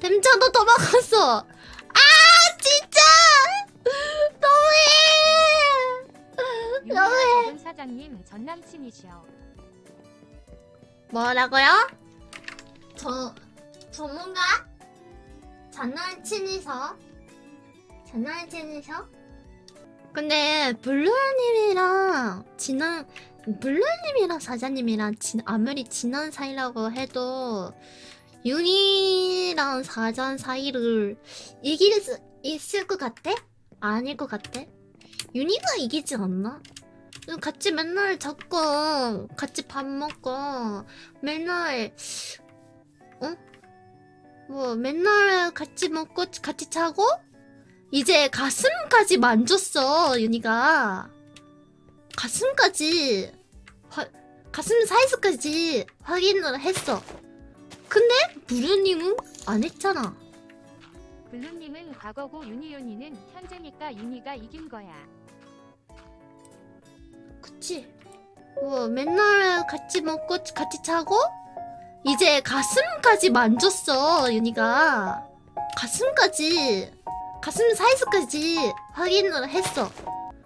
댐차도 도망갔어. 아 진짜 너무해. 적은 사장님 전 남친이셔. 뭐라고요? 저 전문가? 장난친이셔? 장난친이셔? 근데 블루님이랑 지난 블루님이랑 사장님이랑 진, 아무리 지난 사이라고 해도 윤이랑 사장 사이를 이길 수 있을 것 같아? 아닐 것 같아? 윤이가 이기지 않나? 같이 맨날 자꾸 같이 밥 먹고 맨날 어? 뭐 맨날 같이 먹고 같이 자고 이제 가슴까지 만졌어 윤희가 가슴까지 화, 가슴 사이즈까지 확인을 했어 근데 무르님은 안 했잖아. 블루님은 과거고 유니윤이는 현재니까 윤이가 이긴 거야. 그치? 뭐 맨날 같이 먹고 같이 자고 이제 가슴까지 만졌어 윤희가. 가슴까지 가슴 사이즈까지 확인을 했어